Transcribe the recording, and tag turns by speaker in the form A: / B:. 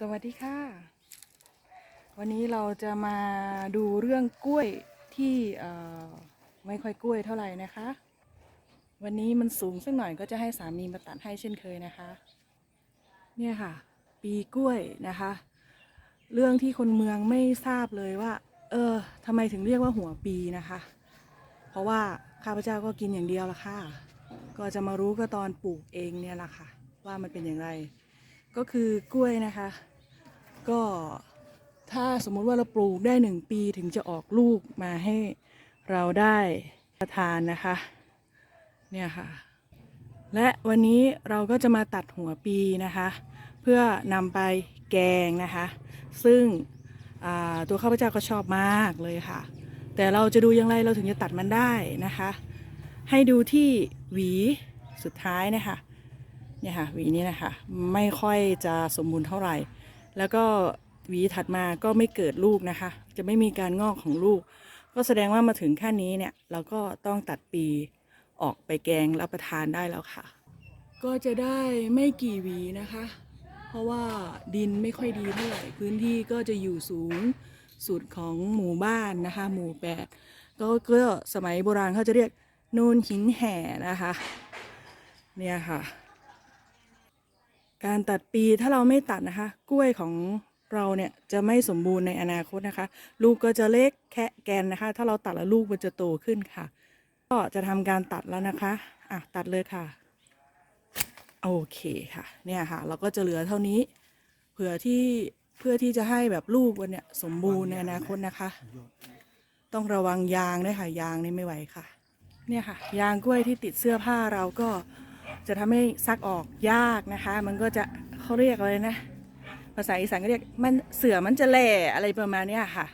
A: สวัสดีค่ะ วันนี้เราจะมาดูเรื่องกล้วยที่ไม่ค่อยกล้วยเท่าไหร่นะคะ วันนี้มันสูงสักหน่อยก็จะให้สามีมาตัดให้เช่นเคยนะคะ เนี่ยค่ะ ปีกล้วยนะคะ เรื่องที่คนเมืองไม่ทราบเลยว่า เออทำไมถึงเรียกว่าหัวปีนะคะ เพราะว่าข้าพเจ้าก็กินอย่างเดียวละค่ะ ก็จะมารู้ก็ตอนปลูกเองเนี่ยแหละค่ะ ว่ามันเป็นอย่างไร ก็คือกล้วยนะคะ ก็ถ้าสมมุติว่าเราปลูกได้หนึ่งปีถึงจะออกลูกมาให้เราได้ประทานนะคะ เนี่ยค่ะ และวันนี้เราก็จะมาตัดหัวปีนะคะ เพื่อนำไปแกงนะคะ ซึ่งตัวข้าพเจ้าก็ชอบมากเลยค่ะ แต่เราจะดูอย่างไรเราถึงจะตัดมันได้นะคะ ให้ดูที่หวีสุดท้ายนะคะ เนี่ยค่ะหวีนี้นะคะไม่ค่อยจะสมบูรณ์เท่าไหร่ แล้วก็หวีถัดมาก็ไม่เกิดลูกนะคะ จะไม่มีการงอกของลูก ก็แสดงว่ามาถึงขั้นนี้เนี่ยเราก็ต้องตัดปีออกไปแกงรับประทานได้แล้วค่ะ ก็จะได้ไม่กี่หวีนะคะ เพราะว่าดินไม่ค่อยดีเท่าไหร่พื้นที่ก็จะอยู่สูงสุดของหมู่บ้านนะคะ หมู่แปดก็ก็สมัยโบราณเขาจะเรียกโนนหินแห่นะคะ เนี่ยค่ะ การตัดปีถ้าเราไม่ตัดนะคะ กล้วยของเราเนี่ยจะไม่สมบูรณ์ในอนาคตนะคะ ลูกก็จะเล็กแค่แกนนะคะ ถ้าเราตัดแล้วลูกมันจะโตขึ้นค่ะ ก็จะทำการตัดแล้วนะคะอะตัดเลยค่ะ โอเคค่ะ เนี่ยค่ะ เราก็จะเหลือเท่านี้ เผื่อที่เพื่อที่จะให้แบบลูกวันเนี่ยสมบูรณ์ในอนาคตนะคะ ต้องระวังยางด้วยค่ะยางนี่ไม่ไหวค่ะ เนี่ยค่ะ ยางกล้วยที่ติดเสื้อผ้าเราก็ จะทำให้ซักออกยากนะคะ มันก็จะเขาเรียกอะไรนะ ภาษาอีสานก็เรียกมันเสือมันจะแหล่อะไรประมาณนี้ค่ะ